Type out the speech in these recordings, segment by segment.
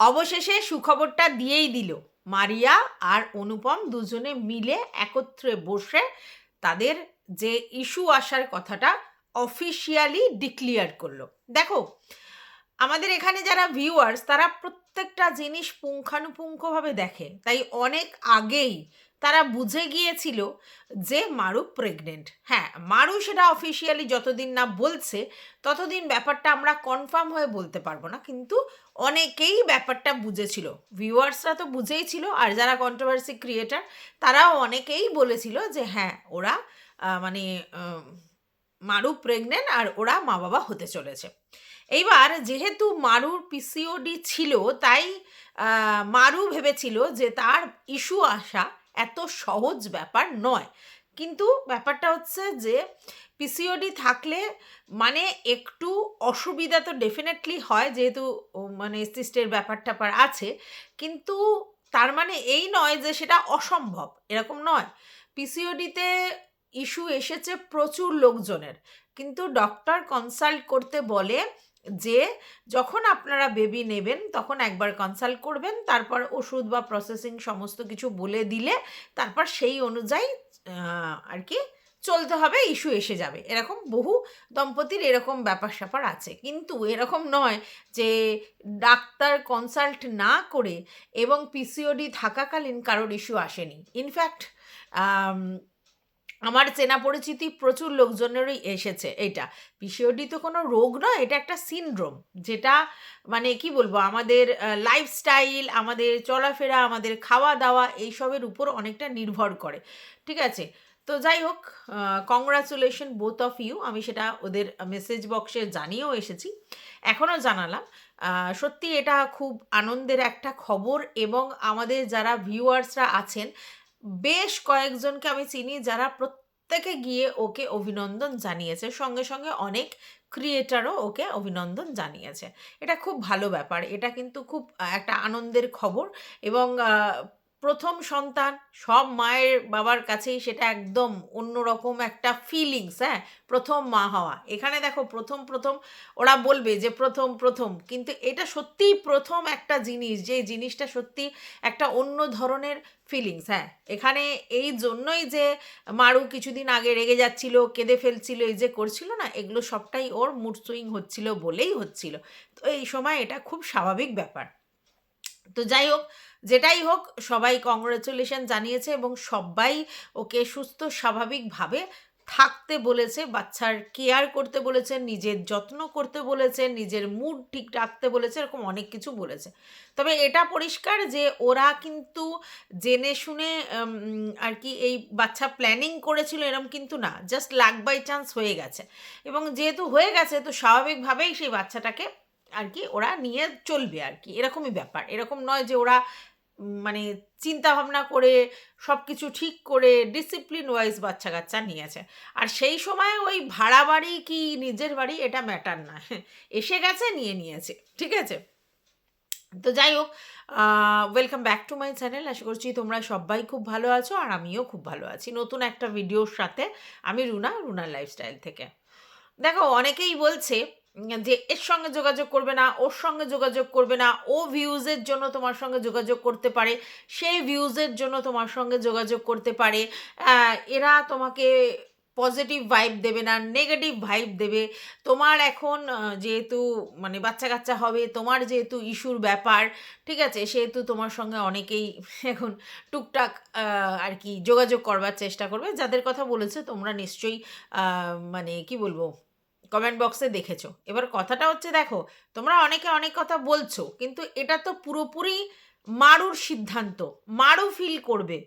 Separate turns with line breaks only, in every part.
অবশেষে সুখবরটা দিয়েই দিল। মারিয়া আর অনুপম দুজনে মিলে একত্রে বসে তাদের যে ইস্যু আসার কথাটা অফিসিয়ালি ডিক্লিয়ার করল। দেখো আমাদের এখানে যারা ভিউয়ার্স তারা প্রত্যেকটা জিনিস পুঙ্খানুপুঙ্খভাবে দেখে। তাই অনেক আগেই তারা বুঝে গিয়েছিল যে মারু প্রেগনেন্ট হ্যাঁ মারু সেটা অফিসিয়ালি যতদিন না বলছে, ততদিন ব্যাপারটা আমরা কনফার্ম হয়ে বলতে পারব না। কিন্তু অনেকেই ব্যাপারটা বুঝেছিল। ভিউয়ার্সরা তো বুঝেই ছিল, আর যারা কন্ট্রোভার্সি ক্রিয়েটার তারাও অনেকেই বলেছিল যে হ্যাঁ ওরা মানে মারু প্রেগনেন্ট আর ওরা মা বাবা হতে চলেছে। এইবার যেহেতু মারুর পিসিওডি ছিল, তাই মারু ভেবেছিল যে তার ইস্যু আসা এত সহজ ব্যাপার নয়। কিন্তু ব্যাপারটা হচ্ছে যে পিসিওডি থাকলে মানে একটু অসুবিধা তো ডেফিনেটলি হয়, যেহেতু মানে সিস্টের ব্যাপার ট্যাপার আছে। কিন্তু তার মানে এই নয় যে সেটা অসম্ভব, এরকম নয়। পিসিওডিতে ইস্যু এসেছে প্রচুর লোকজনের। কিন্তু ডক্টর কনসাল্ট করতে বলে যে, যখন আপনারা বেবি নেবেন, তখন একবার কনসাল্ট করবেন, তারপর ওষুধ বা প্রসেসিং সমস্ত কিছু বলে দিলে, তারপর সেই অনুযায়ী আর কি চলতে হবে ইস্যু এসে যাবে। এরকম বহু দম্পতির এরকম ব্যাপার স্যাপার আছে। কিন্তু এরকম নয় যে ডাক্তার কনসাল্ট না করে এবং পিসিওডি থাকাকালীন কারোর ইস্যু আসেনি। ইনফ্যাক্ট আমার চেনা পরিচিতি প্রচুর লোকজনেরই এসেছে এটা পিসিওডি তো কোনো রোগ নয়, এটা একটা সিনড্রোম, যেটা মানে কি বলব, আমাদের লাইফস্টাইল আমাদের চলাফেরা, আমাদের খাওয়া দাওয়া এইসবের উপর অনেকটা নির্ভর করে, ঠিক আছে? তো যাই হোক কংগ্রাচুলেশন বোথ অফ ইউ আমি সেটা ওদের মেসেজ বক্সে জানিয়েও এসেছি। এখনও জানালাম সত্যি এটা খুব আনন্দের একটা খবর এবং আমাদের যারা ভিউয়ার্সরা আছেন বেশ কয়েকজনকে আমি চিনি যারা প্রত্যেকে গিয়ে ওকে অভিনন্দন জানিয়েছে। সঙ্গে সঙ্গে অনেক ক্রিয়েটারও ওকে অভিনন্দন জানিয়েছে। এটা খুব ভালো ব্যাপার। এটা কিন্তু খুব একটা আনন্দের খবর এবং প্রথম সন্তান, সব মায়ের বাবার কাছেই সেটা একদম অন্যরকম একটা ফিলিংস হ্যাঁ? প্রথম মা হওয়া। এখানে দেখো প্রথম প্রথম ওরা বলবে যে প্রথম প্রথম। কিন্তু এটা সত্যিই প্রথম একটা জিনিস যে জিনিসটা সত্যি একটা অন্য ধরনের ফিলিংস হ্যাঁ? এখানে এই জন্যই যে মারু কিছুদিন আগে রেগে যাচ্ছিল, কেঁদে ফেলছিল, এই যে করছিল না, এগুলো সবটাই ওর মুড সুইং হচ্ছিল বলেই হচ্ছিল। তো এই সময় এটা খুব স্বাভাবিক ব্যাপার। তো যাই হোক যেটাই হোক, সবাই কংগ্রেচুলেশন জানিয়েছে এবং সবাই ওকে সুস্থ, স্বাভাবিকভাবে থাকতে বলেছে, বাচ্চার কেয়ার করতে বলেছে, নিজের যত্ন করতে বলেছে, নিজের মুড ঠিক রাখতে বলেছে, এরকম অনেক কিছু বলেছে। তবে এটা পরিষ্কার যে ওরা কিন্তু জেনে শুনে আর কি এই বাচ্চা প্ল্যানিং করেছিল এরম কিন্তু না জাস্ট লাক বাই চান্স হয়ে গেছে। এবং যেহেতু হয়ে গেছে, তো স্বাভাবিকভাবেই সেই বাচ্চাটাকে আর কি ওরা নিয়ে চলবে আর কি, এরকমই ব্যাপার। এরকম নয় যে ওরা মানে চিন্তা ভাবনা করে সব কিছু ঠিক করে ডিসিপ্লিন ওয়াইজ বাচ্চা কাচ্চা নিয়েছে। আর সেই সময় ওই ভাড়া বাড়ি কি নিজের বাড়ি এটা ম্যাটার না। এসে গেছে, নিয়ে নিয়েছে, ঠিক আছে? তো যাই হোক welcome back to my channel আশা করছি তোমরা সবাই খুব ভালো আছো আর আমিও খুব ভালো আছি। নতুন একটা ভিডিওর সাথে আমি রুনা, রুনার লাইফস্টাইল থেকে। দেখো, অনেকেই বলছে যে এর সঙ্গে যোগাযোগ করবে না, ওর সঙ্গে যোগাযোগ করবে না, ও ভিউজের জন্য তোমার সঙ্গে যোগাযোগ করতে পারে, সেই ভিউজের জন্য তোমার সঙ্গে যোগাযোগ করতে পারে এরা তোমাকে পজিটিভ ভাইব দেবে না নেগেটিভ ভাইব দেবে। তোমার এখন যেহেতু মানে বাচ্চা কাচ্চা হবে, তোমার যেহেতু ইস্যুর ব্যাপার, ঠিক আছে, সেহেতু তোমার সঙ্গে অনেকেই এখন টুকটাক আর কি যোগাযোগ করবার চেষ্টা করবে। যাদের কথা বলেছে, তোমরা নিশ্চয়ই মানে কি বলব কমেন্ট বক্সে দেখেছ। এবার কথাটা হচ্ছে, দেখো, তোমরা অনেকে অনেক কথা বলছো, কিন্তু এটা তো পুরোপুরি মারুর সিদ্ধান্ত, মারু ফিল করবে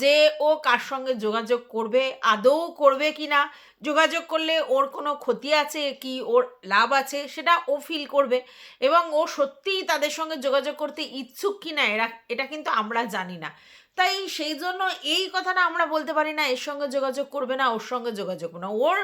যে ও কার সঙ্গে যোগাযোগ করবে, আদৌ করবে কি না, যোগাযোগ করলে ওর কোনো ক্ষতি আছে কি, ওর লাভ আছে, সেটা ও ফিল করবে এবং ও সত্যিই তাদের সঙ্গে যোগাযোগ করতে ইচ্ছুক কি না, এরা, এটা কিন্তু আমরা জানি না। তাই সেই জন্য এই কথাটা আমরা বলতে পারি না, এর সঙ্গে যোগাযোগ করবে না, ওর সঙ্গে যোগাযোগ না। ওর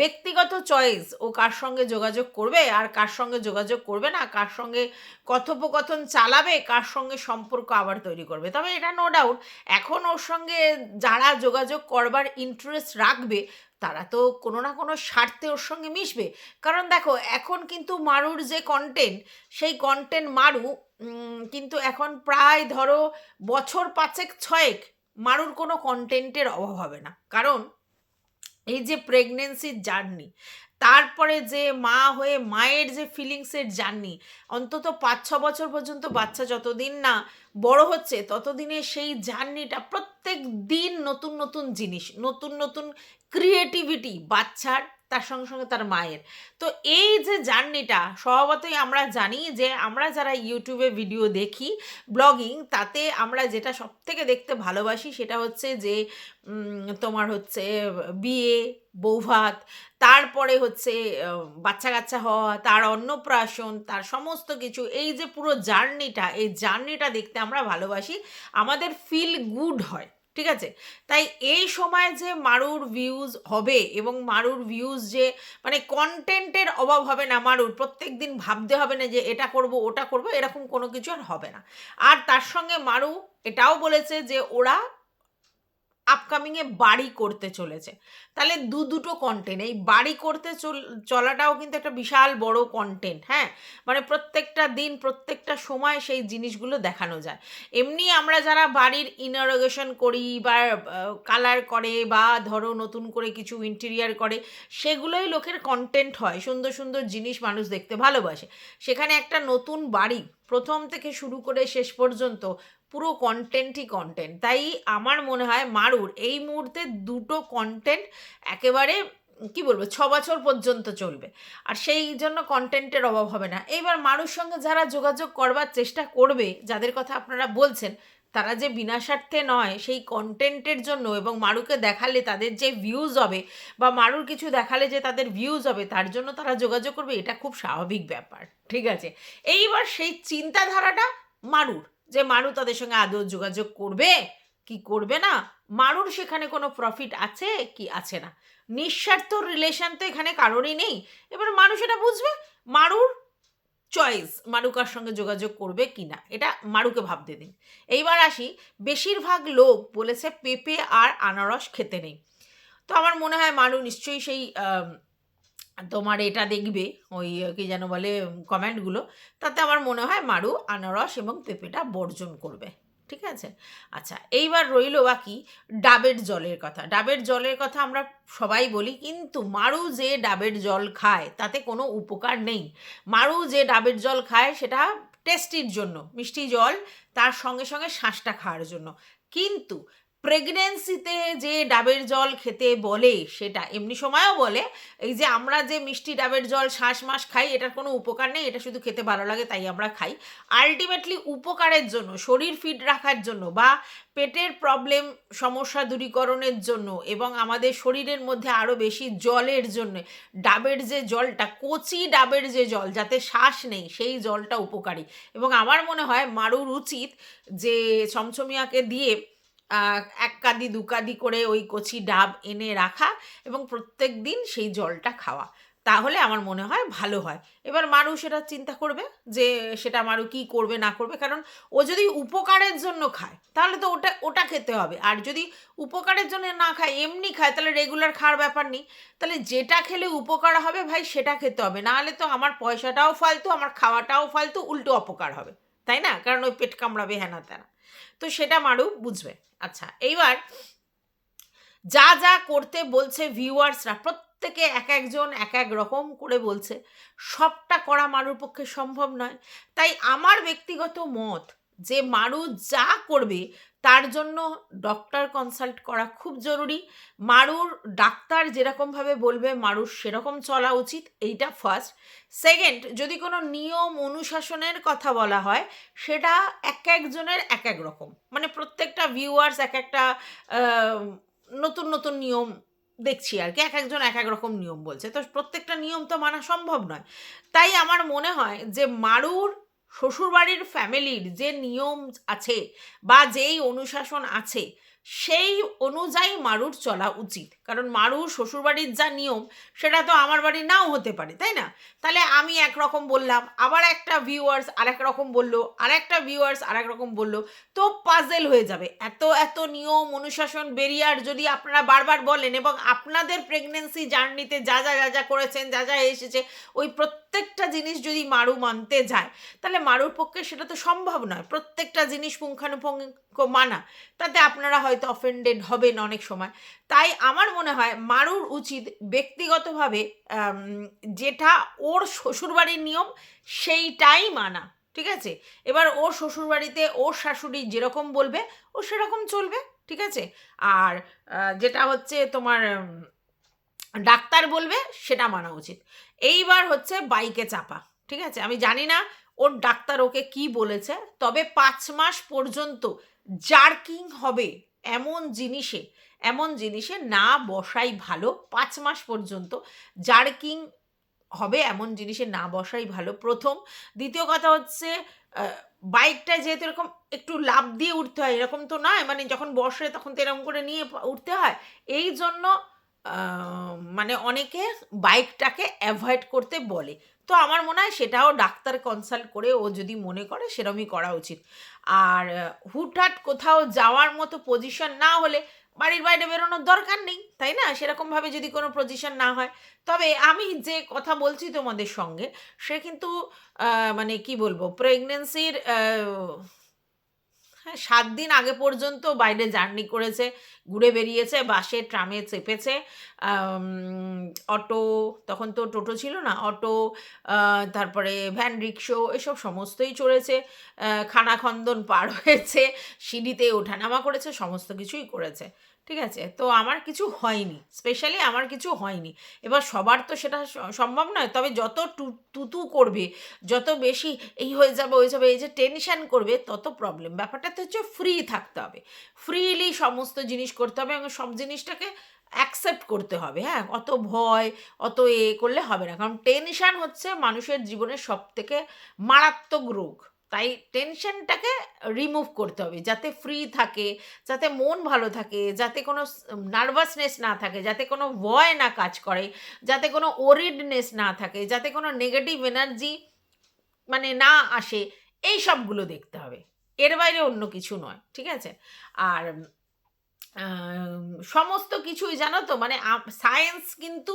ব্যক্তিগত চয়েস ও কার সঙ্গে যোগাযোগ করবে আর কার সঙ্গে যোগাযোগ করবে না, কার সঙ্গে কথোপকথন চালাবে, কার সঙ্গে সম্পর্ক আবার তৈরি করবে। তবে এটা নো ডাউট এখন ওর সঙ্গে যারা যোগাযোগ করবার ইন্টারেস্ট রাখবে, তারা তো কোনো না কোনো স্বার্থে ওর সঙ্গে মিশবে। কারণ দেখো, এখন কিন্তু মারুর যে কন্টেন্ট সেই কন্টেন্ট মারু কিন্তু এখন প্রায় ধরো বছর পাঁচেক, ছয়েক মারুর কোনো কন্টেন্টের অভাব হবে না। কারণ এই যে প্রেগনেন্সির জার্নি তারপরে যে মা হয়ে মায়ের যে ফিলিংসের জার্নি অন্তত পাঁচ ছ বছর পর্যন্ত বাচ্চা যতদিন না বড় হচ্ছে, ততদিনে সেই জার্নিটা প্রত্যেক দিন নতুন নতুন জিনিস, নতুন নতুন ক্রিয়েটিভিটি বাচ্চার তার সঙ্গে সঙ্গে তার মায়ের। তো এই যে জার্নিটা, স্বভাবতই আমরা জানি যে আমরা যারা ইউটিউবে ভিডিও দেখি, ব্লগিং, তাতে আমরা যেটা সব থেকে দেখতে ভালোবাসি সেটা হচ্ছে যে তোমার হচ্ছে বিয়ে, বৌভাত, তারপরে হচ্ছে বাচ্চা কাচ্চা হওয়া, তার অন্নপ্রাশন, তার সমস্ত কিছু। এই যে পুরো জার্নিটা, এই জার্নিটা দেখতে আমরা ভালোবাসি, আমাদের ফিল গুড হয়। ঠিক আছে? তাই এই সময় যে মারুর ভিউজ হবে এবং মারুর ভিউজ যে মানে কন্টেন্টের অভাব হবে না মারুর, প্রত্যেক দিন ভাবতে হবে না যে এটা করব, ওটা করব, এরকম কোনো কিছু আর হবে না। আর তার সঙ্গে মারু এটাও বলেছে যে ওরা আপকামিংয়ে বাড়ি করতে চলেছে। তাহলে দু দুটো কন্টেন্ট এই বাড়ি করতে চল, চলাটাও কিন্তু একটা বিশাল বড় কন্টেন্ট হ্যাঁ? মানে প্রত্যেকটা দিন, প্রত্যেকটা সময় সেই জিনিসগুলো দেখানো যায়। এমনি আমরা যারা বাড়ির ইনারোগেশন করি বা কালার করে বা ধরো নতুন করে কিছু ইন্টেরিয়ার করে, সেগুলোই লোকের কন্টেন্ট হয়। সুন্দর সুন্দর জিনিস মানুষ দেখতে ভালোবাসে। সেখানে একটা নতুন বাড়ি, প্রথম থেকে শুরু করে শেষ পর্যন্ত পুরো কন্টেন্টই কন্টেন্ট তাই আমার মনে হয় মারুর এই মুহূর্তে দুটো কন্টেন্ট একেবারে, কি বলব, ছ বছর পর্যন্ত চলবে। আর সেই জন্য কন্টেন্টের অভাব হবে না। এইবার মারুর সঙ্গে যারা যোগাযোগ করবার চেষ্টা করবে, যাদের কথা আপনারা বলছেন, তারা যে বিনা স্বার্থে নয়, সেই কন্টেন্টের জন্য এবং মারুকে দেখালে তাদের যে ভিউজ হবে বা মারুর কিছু দেখালে যে তাদের ভিউজ হবে, তার জন্য তারা যোগাযোগ করবে, এটা খুব স্বাভাবিক ব্যাপার। ঠিক আছে? এইবার সেই চিন্তাধারাটা মারুর। যে মারু তাদের সঙ্গে আদৌ যোগাযোগ করবে? কি করবে না? মারুর সেখানে কোনো প্রফিট আছে? কি আছে না? নিঃস্বার্থ রিলেশন তো এখানে কারোরই নেই। এবার মানুষ এটা বুঝবে? মারুর চয়েস মারুকার সঙ্গে যোগাযোগ করবে কি না? এটা মারুকে ভাবতে দিন। এইবার আসি, বেশিরভাগ লোক বলেছে পেঁপে আর আনারস খেতে নেই। তো আমার মনে হয় মারু নিশ্চয়ই সেই তোমার এটা দেখবে, ওই, কি যেন বলে কমেন্টগুলো তাতে আমার মনে হয় মারু, আনারস এবং পেঁপেটা বর্জন করবে, ঠিক আছে? আচ্ছা এইবার রইল বাকি ডাবের জলের কথা। ডাবের জলের কথা আমরা সবাই বলি, কিন্তু মারু যে ডাবের জল খায়, তাতে কোনো উপকার নেই। মারু যে ডাবের জল খায়, সেটা টেস্টির জন্য, মিষ্টি জল, তার সঙ্গে সঙ্গে শ্বাসটা খাওয়ার জন্য। কিন্তু প্রেগনেন্সিতে যে ডাবের জল খেতে বলে সেটা, এমনি সময়ও বলে, এই যে আমরা যে মিষ্টি ডাবের জল শ্বাস মাস খাই, এটার কোনো উপকার নেই, এটা শুধু খেতে ভালো লাগে, তাই আমরা খাই। আলটিমেটলি উপকারের জন্য, শরীর ফিট রাখার জন্য বা পেটের প্রবলেম সমস্যা দূরীকরণের জন্য এবং আমাদের শরীরের মধ্যে আরও বেশি জলের জন্য, ডাবের যে জলটা, কচি ডাবের যে জল, যাতে শ্বাস নেই, সেই জলটা উপকারী। এবং আমার মনে হয় মারুর উচিত যে ছমছমিয়াকে দিয়ে এক কাদি দু কাদি করে ওই কচি ডাব এনে রাখা এবং প্রত্যেক দিন সেই জলটা খাওয়া। তাহলে আমার মনে হয় ভালো হয়। এবার মারু সেটা চিন্তা করবে যে সেটা মারু কি করবে, না করবে। কারণ ও যদি উপকারের জন্য খায়, তাহলে তো ওটা ওটা খেতে হবে। আর যদি উপকারের জন্য না খায়, এমনি খায়, তাহলে রেগুলার খাওয়ার ব্যাপার নেই। তাহলে যেটা খেলে উপকার হবে ভাই, সেটা খেতে হবে। নাহলে তো আমার পয়সাটাও ফালতু, আমার খাওয়াটাও ফালতু, উল্টো অপকার হবে। তাই না? কারণ ওই পেট কামড়াবে হ্যানা তেনা। তো সেটা মারু বুঝবে। আচ্ছা এইবার যা যা করতে বলছে ভিউয়ার্সরা প্রত্যেকে এক একজন এক এক রকম করে বলছে, সবটা করা মারুর পক্ষে সম্ভব নয়। তাই আমার ব্যক্তিগত মত যে মারু যা করবে, তার জন্য ডক্টর কনসাল্ট করা খুব জরুরি। মারুর ডাক্তার যেরকমভাবে বলবে, মারুর সেরকম চলা উচিত, এইটা ফার্স্ট সেকেন্ড যদি কোনো নিয়ম অনুশাসনের কথা বলা হয়, সেটা এক একজনের এক এক রকম। মানে প্রত্যেকটা ভিউয়ার্স এক একটা নতুন নতুন নিয়ম দেখছি আর কি, এক একজন এক এক রকম নিয়ম বলছে। তো প্রত্যেকটা নিয়ম তো মানা সম্ভব নয়। তাই আমার মনে হয় যে মারুর শ্বশুরবাড়ির ফ্যামিলির যে নিয়ম আছে বা যেই অনুশাসন আছে, সেই অনুযায়ী মারুর চলা উচিত। কারণ মারুর শ্বশুরবাড়ির যা নিয়ম, সেটা তো আমার বাড়ি নাও হতে পারে, তাই না? তাহলে আমি একরকম বললাম, আবার একটা ভিউয়ার্স আর এক রকম বলল আর একটা ভিউয়ার্স আর এক রকম বলল, তো পাজেল হয়ে যাবে। এত এত নিয়ম, অনুশাসন বেরিয়ার যদি আপনারা বারবার বলেন এবং আপনাদের প্রেগনেন্সি জার্নিতে যা যা যা যা করেছেন, যা যা এসেছে, ওই প্রত্যেকটা জিনিস যদি মারু মানতে যায়, তাহলে মারুর পক্ষে সেটা তো সম্ভব নয়। প্রত্যেকটা জিনিস পুঙ্খানুপুঙ্খ মানা, তাতে আপনারা হয়তো অফেন্ডেড হবেন অনেক সময়। তাই আমার মনে হয় মারুর উচিত ব্যক্তিগতভাবে যেটা ওর শ্বশুরবাড়ির নিয়ম, সেইটাই মানা, ঠিক আছে? এবার ওর শ্বশুরবাড়িতে ওর শাশুড়ি যেরকম বলবে, ও সেরকম চলবে, ঠিক আছে? আর যেটা হচ্ছে তোমার ডাক্তার বলবে সেটা মানা উচিত। এইবার হচ্ছে বাইকে চাপা ঠিক আছে? আমি জানি না ওর ডাক্তার ওকে কি বলেছে তবে পাঁচ মাস পর্যন্ত জার্কিং হবে এমন জিনিসে এমন জিনিসে না বসাই ভালো। পাঁচ মাস পর্যন্ত জার্কিং হবে এমন জিনিসে না বসাই ভালো প্রথম। দ্বিতীয় কথা হচ্ছে আহ, বাইকটায় যেহেতু এরকম একটু লাভ দিয়ে উঠতে হয় এরকম তো নয় মানে যখন বসে তখন তো এরকম করে নিয়ে উঠতে হয় এই জন্য মানে অনেকে বাইকটাকে অ্যাভয়েড করতে বলে। তো আমার মনে হয় সেটাও ডাক্তার কনসাল্ট করে ও যদি মনে করে সেরমই করা উচিত। আর হুটহাট কোথাও যাওয়ার মতো পজিশন না হলে বাড়ির বাইরে বেরোনোর দরকার নেই, তাই না? সেরকমভাবে যদি কোনো পজিশন না হয়। তবে আমি যে কথা বলছি তোমাদের সঙ্গে, সে কিন্তু মানে কি বলব প্রেগনেন্সির হ্যাঁ সাত দিন আগে পর্যন্ত বাইরে জার্নি করেছে, ঘুরে বেরিয়েছে, বাসে, ট্রামে চেপেছে অটো, তখন তো টোটো ছিল না, অটো তারপরে ভ্যান রিক্সো এসব সমস্তই চড়েছে খানাখন্দন পার হয়েছে, সিঁড়িতে ওঠানামা করেছে, সমস্ত কিছুই করেছে। ঠিক আছে? তো আমার কিছু হয়নি স্পেশালি আমার কিছু হয়নি। এবার সবার তো সেটা সম্ভব নয়, তবে যত তুতু করবে, যত বেশি এই হয়ে যাবে, ওই যাবে, এই যে টেনশান করবে, তত প্রবলেম ব্যাপারটা তো হচ্ছে ফ্রি থাকতে হবে। ফ্রিলি সমস্ত জিনিস করতে হবে এবং সব জিনিসটাকে অ্যাকসেপ্ট করতে হবে হ্যাঁ? অত ভয়, অত এ করলে হবে না। কারণ টেনশান হচ্ছে মানুষের জীবনের সব থেকে মারাত্মক রোগ। তাই টেনশনটাকে রিমুভ করতে হবে। যাতে ফ্রি থাকে, যাতে মন ভালো থাকে, যাতে কোনো নার্ভাসনেস না থাকে, যাতে কোনো ভয় না কাজ করে, যাতে কোনো ওরিডনেস না থাকে, যাতে কোনো নেগেটিভ এনার্জি মানে না আসে, এই সবগুলো দেখতে হবে। এর বাইরে অন্য কিছু নয়, ঠিক আছে? আর সমস্ত কিছুই জানো তো? মানে সায়েন্স কিন্তু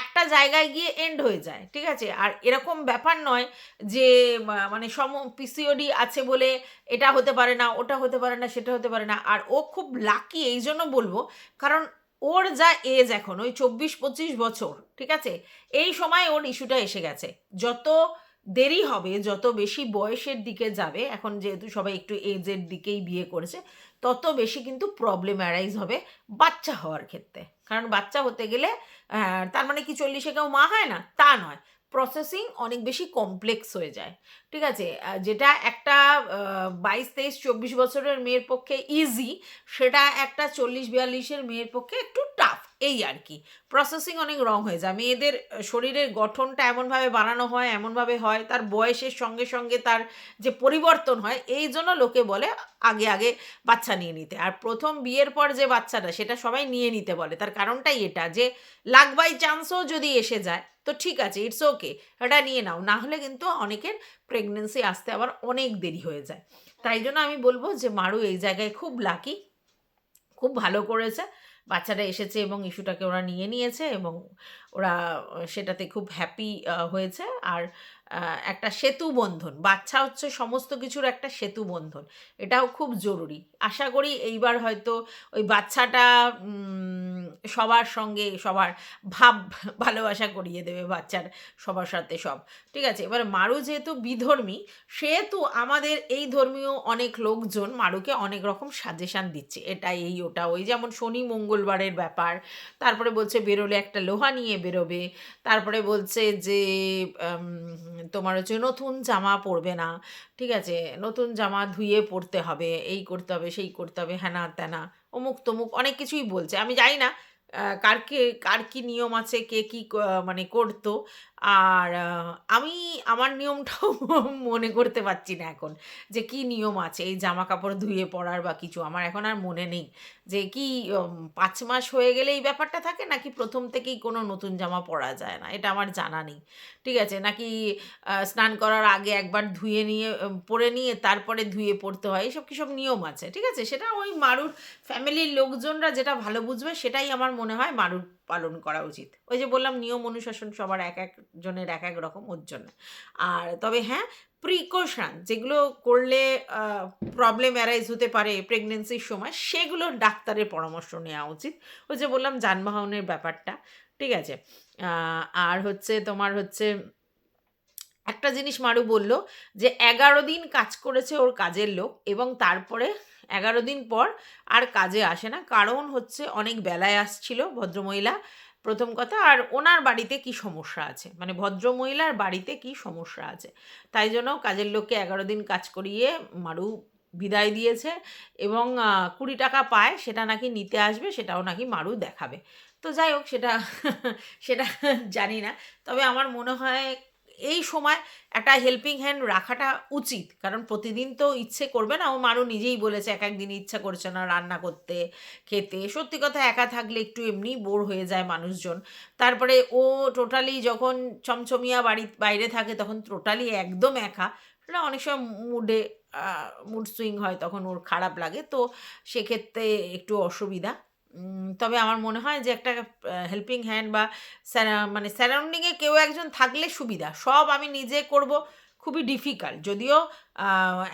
একটা জায়গায় গিয়ে এন্ড হয়ে যায়, ঠিক আছে? আর এরকম ব্যাপার নয় যে মানে সম পিসিওডি আছে বলে এটা হতে পারে না, ওটা হতে পারে না, সেটা হতে পারে না। আর ও খুব লাকি এই জন্য বলব, কারণ ওর যা এজ এখন, ওই চব্বিশ পঁচিশ বছর, ঠিক আছে? এই সময় ওর ইস্যুটা এসে গেছে। যত দেরি হবে, যত বেশি বয়সের দিকে যাবে, এখন যেহেতু সবাই একটু এজের দিকেই বিয়ে করেছে তত বেশি কিন্তু প্রবলেম অ্যারাইজ হবে বাচ্চা হওয়ার ক্ষেত্রে। কারণ বাচ্চা হতে গেলে তার মানে কি চল্লিশে কেউ মা হয় না? তা নয়। প্রসেসিং অনেক বেশি কমপ্লেক্স হয়ে যায়। ঠিক আছে? যেটা একটা বাইশ, তেইশ, চব্বিশ বছরের মেয়ের পক্ষে ইজি সেটা একটা চল্লিশ, বিয়াল্লিশের মেয়ের পক্ষে একটু টাফ এই আর কি। প্রসেসিং অনেক রং হয়ে যায়। মেয়েদের শরীরের গঠনটা এমনভাবে বানানো হয়, এমনভাবে হয়, তার বয়সের সঙ্গে সঙ্গে তার যে পরিবর্তন হয়, এই জন্য লোকে বলে আগে আগে বাচ্চা নিয়ে নিতে। আর প্রথম বিয়ের পর যে বাচ্চাটা, সেটা সবাই নিয়ে নিতে বলে। তার কারণটাই এটা যে লাক বাই চান্সও যদি এসে যায়, তো ঠিক আছে ইটস ওকে এটা নিয়ে নাও। না হলে কিন্তু অনেকের প্রেগনেন্সি আসতে আবার অনেক দেরি হয়ে যায়। তাই জন্য আমি বলব যে মারু এই জায়গায় খুব লাকি খুব ভালো করেছে। বাচ্চাটা এসেছে এবং ইস্যুটাকে ওরা নিয়ে নিয়েছে এবং ওরা সেটাতে খুব হ্যাপি হয়েছে। আর একটা সেতু বন্ধন। বাচ্চা হচ্ছে সমস্ত কিছুর একটা সেতু বন্ধন। এটাও খুব জরুরি। আশা করি এইবার হয়তো ওই বাচ্চাটা সবার সঙ্গে সবার ভাব ভালোবাসা করিয়ে দেবে বাচ্চার সবার সাথে সব। ঠিক আছে, এবার মারু যেহেতু বিধর্মী, সেহেতু আমাদের এই ধর্মীয় অনেক লোকজন মারুকে অনেক রকম সাজেশান দিচ্ছে। এটা এই, ওটা ওই। যেমন শনি মঙ্গলবারের ব্যাপার, তারপরে বলছে বেরোলে একটা লোহা নিয়ে বেরোবে, তারপরে বলছে যে তোমার হচ্ছে নতুন জামা পরবে না, ঠিক আছে? নতুন জামা ধুয়ে পরতে হবে, এই করতে হবে, সেই করতে হবে, হ্যানা ত্যানা, অমুক তমুক, অনেক কিছুই বলছে। আমি জানি না কার কে, কার কি নিয়ম আছে কে কী মানে করতো আর আমি আমার নিয়মটাও মনে করতে পারছি না এখন যে কি নিয়ম আছে। এই জামা কাপড় ধুয়ে পরার বা কিছু আমার এখন আর মনে নেই যে কি পাঁচ মাস হয়ে গেলে এই ব্যাপারটা থাকে নাকি প্রথম থেকেই কোনো নতুন জামা পরা যায় না? এটা আমার জানা নেই। ঠিক আছে? নাকি স্নান করার আগে একবার ধুয়ে নিয়ে পরে নিয়ে তারপরে ধুয়ে পড়তে হয়? এসব কিসব নিয়ম আছে? ঠিক আছে? সেটা ওই মারুর ফ্যামিলির লোকজনরা যেটা ভালো বুঝবে সেটাই আমার মনে হয় মারুর পালন করা উচিত। ওই যে বললাম, নিয়ম অনুশাসন সবার এক এক জনের এক এক রকম ওর জন্য। আর তবে হ্যাঁ প্রিকশন যেগুলো করলে প্রবলেম অ্যারাইজ হতে পারে প্রেগনেন্সির সময়, সেগুলো ডাক্তারের পরামর্শ নেওয়া উচিত। ওই যে বললাম, যানবাহনের ব্যাপারটা, ঠিক আছে? আর হচ্ছে তোমার হচ্ছে, একটা জিনিস মারু বলল যে, এগারো দিন কাজ করেছে ওর কাজের লোক এবং তারপরে এগারো দিন পর আর কাজে আসে না। কারণ হচ্ছে অনেক বেলায় আসছিল ভদ্রমহিলা, প্রথম কথা। আর ওনার বাড়িতে কি সমস্যা আছে? মানে ভদ্রমহিলার বাড়িতে কি সমস্যা আছে? তাই জন্য কাজের লোককে এগারো দিন কাজ করিয়ে মারু বিদায় দিয়েছে এবং কুড়ি টাকা পায়, সেটা নাকি নিতে আসবে, সেটাও নাকি মারু দেখাবে। তো যাই হোক, সেটা সেটা জানি না। তবে আমার মনে হয় এই সময় একটা হেল্পিং হ্যান্ড রাখাটা উচিত। কারণ প্রতিদিন তো ইচ্ছে করবে না। ও মারু নিজেই বলেছে, এক একদিন ইচ্ছা করছে না রান্না করতে, খেতে। সত্যি কথা, একা থাকলে একটু এমনি বোর হয়ে যায় মানুষজন। তারপরে ও টোটালি যখন চমচমিয়া বাড়ি, বাইরে থাকে, তখন টোটালি একদম একা। সেটা অনেক সময় মুডে মুড সুইং হয়, তখন ওর খারাপ লাগে। তো সেক্ষেত্রে একটু অসুবিধা। তবে আমার মনে হয় যে একটা হেল্পিং হ্যান্ড বা মানে সারাউন্ডিংয়ে কেউ একজন থাকলে সুবিধা। সব আমি নিজে করব, খুবই ডিফিকাল্ট যদিও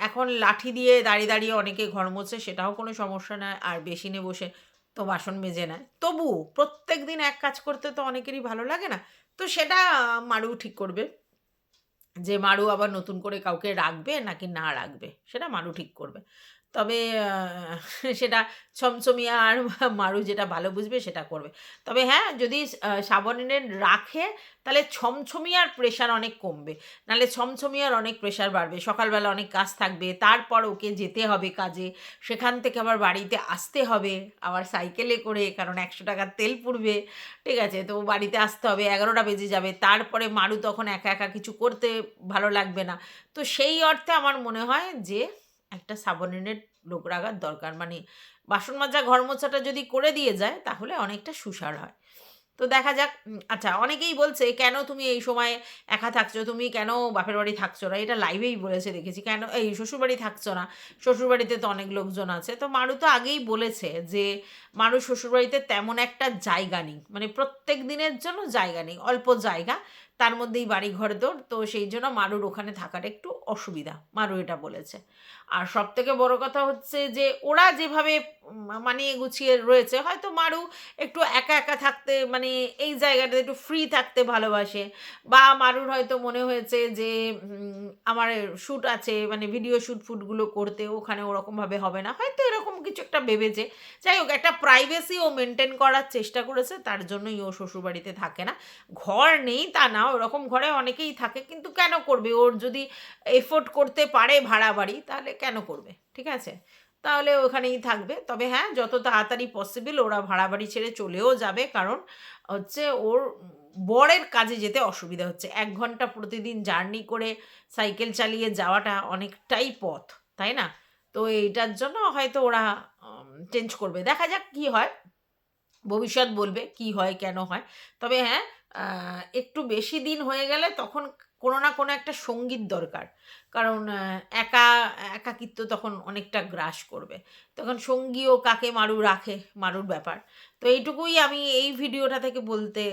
এখন লাঠি দিয়ে দাঁড়িয়ে দাঁড়িয়ে অনেকে ঘর মোছে, সেটাও কোনো সমস্যা নয়। আর বেসিনে বসে তো বাসন মেজে নেয়। তবু প্রত্যেক দিন এক কাজ করতে তো অনেকেরই ভালো লাগে না। তো সেটা মারু ঠিক করবে। যে মারু আবার নতুন করে কাউকে রাখবে নাকি না রাখবে, সেটা মারু ঠিক করবে। তবে সেটা ছমছমিয়া আর মারু যেটা ভালো বুঝবে সেটা করবে। তবে হ্যাঁ যদি আহ, সাবরিনের রাখে তাহলে ছমছমিয়ার প্রেশার অনেক কমবে। নাহলে ছমছমিয়ার অনেক প্রেশার বাড়বে। সকালবেলা অনেক কাজ থাকবে তারপর ওকে যেতে হবে কাজে। সেখান থেকে আবার বাড়িতে আসতে হবে। আবার সাইকেলে করে কারণ একশো টাকার তেল পুড়বে। ঠিক আছে? তো বাড়িতে আসতে হবে এগারোটা বেজে যাবে। তারপরে মারু তখন একা একা কিছু করতে ভালো লাগবে না। তো সেই অর্থে আমার মনে হয় যে একটা সাবঅর্ডিনেট লোক রাখার দরকার। মানে বাসন মাজা, ঘর মোছাটা যদি করে দিয়ে যায়, তাহলে অনেকটা সুসার হয়। তো দেখা যাক আচ্ছা অনেকেই বলছে, কেন তুমি এই সময় একা থাকছো? তুমি কেন বাপের বাড়ি থাকছো না? এটা লাইভেই বলেছে, দেখেছি। কেন, এই শ্বশুরবাড়ি থাকছো না? শ্বশুরবাড়িতে তো অনেক লোকজন আছে। তো মারু তো আগেই বলেছে যে, মারু শ্বশুরবাড়িতে তেমন একটা জায়গা নেই। মানে প্রত্যেক দিনের জন্য জায়গা নেই, অল্প জায়গা। তার মধ্যেই বাড়ি ঘর দৌড় তো সেই জন্য মারুর ওখানে থাকাটা একটু অসুবিধা, মারু এটা বলেছে। আর সব থেকে বড় কথা হচ্ছে যে, ওরা যেভাবে মানিয়ে গুছিয়ে রয়েছে, হয়তো মারু একটু একা একা থাকতে মানে এই জায়গাটাতে একটু ফ্রি থাকতে ভালোবাসে। বা মারুর হয়তো মনে হয়েছে যে আমার শ্যুট আছে মানে ভিডিও শ্যুট ফুটগুলো করতে, ওখানে ওরকমভাবে হবে না। হয়তো এরকম কিছু একটা ভেবেছে। যাই হোক, একটা প্রাইভেসি ও মেনটেন করার চেষ্টা করেছে, তার জন্যই ও শ্বশুরবাড়িতে থাকে না। ঘর নেই তা না, ওরকম ঘরে অনেকেই থাকে, কিন্তু কেন করবে? ওর যদি এফোর্ট করতে পারে ভাড়া বাড়ি, তাহলে কেন করবে? ঠিক আছে? তাহলে ওখানেই থাকবে। তবে হ্যাঁ যত তাড়াতাড়ি পসিবল ওরা ভাড়া বাড়ি ছেড়ে চলেও যাবে, কারণ হচ্ছে ওর বরের কাজে যেতে অসুবিধা হচ্ছে। এক ঘণ্টা প্রতিদিন জার্নি করে সাইকেল চালিয়ে যাওয়াটা অনেকটাই পথ, তাই না? তো এইটার জন্য হয়তো ওরা চেঞ্জ করবে। দেখা যাক কি হয়। ভবিষ্যৎ বলবে কি হয়, কেন হয়। তবে হ্যাঁ একটু বেশি দিন হয়ে গেলে তখন কোনো না কোনো একটা সংগীত দরকার। কারণ একা, একাকিত্ব তখন অনেকটা গ্রাস করবে। তখন সঙ্গীও কাকে মারু রাখে, মারুর ব্যাপার। তো এইটুকুই আমি এই ভিডিওটা থেকে বলতে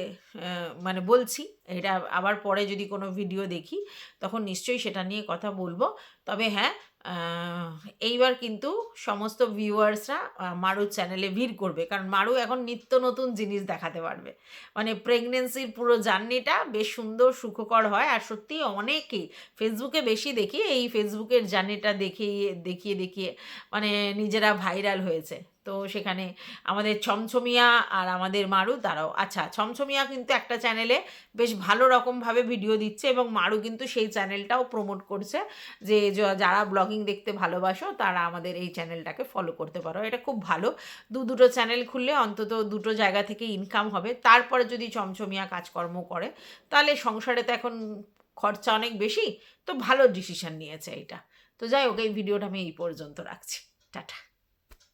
মানে বলছি। এটা আবার পরে যদি কোনো ভিডিও দেখি, তখন নিশ্চয়ই সেটা নিয়ে কথা বলব। তবে হ্যাঁ এইবার কিন্তু সমস্ত ভিউয়ার্সরা মারু চ্যানেলে ভিড় করবে, কারণ মারু এখন নিত্য নতুন জিনিস দেখাতে পারবে। মানে প্রেগনেন্সির পুরো জার্নিটা বেশ সুন্দর, সুখকর হয়, আর সত্যি অনেকেই ফেসবুকে বেশি দেখি, এই ফেসবুকের জার্নিটা দেখিয়ে দেখিয়ে দেখিয়ে মানে নিজেরা ভাইরাল হয়েছে। তো সেখানে আমাদের ছমছমিয়া আর আমাদের মারু তারাও আচ্ছা ছমছমিয়া কিন্তু একটা চ্যানেলে বেশ ভালো রকমভাবে ভিডিও দিচ্ছে এবং মারু কিন্তু সেই চ্যানেলটাও প্রমোট করছে যে যারা ব্লগিং দেখতে ভালোবাসো তারা আমাদের এই চ্যানেলটাকে ফলো করতে পারো। এটা খুব ভালো। দু, দুটো চ্যানেল খুললে অন্তত দুটো জায়গা থেকে ইনকাম হবে। তারপরে যদি চমচমিয়া কাজকর্ম করে, তাহলে সংসারে তো এখন খরচা অনেক বেশি, তো ভালো ডিসিশন নিয়েছে এটা। তো যাই হোক, এই ভিডিওটা আমি এই পর্যন্ত রাখছি। টাটা।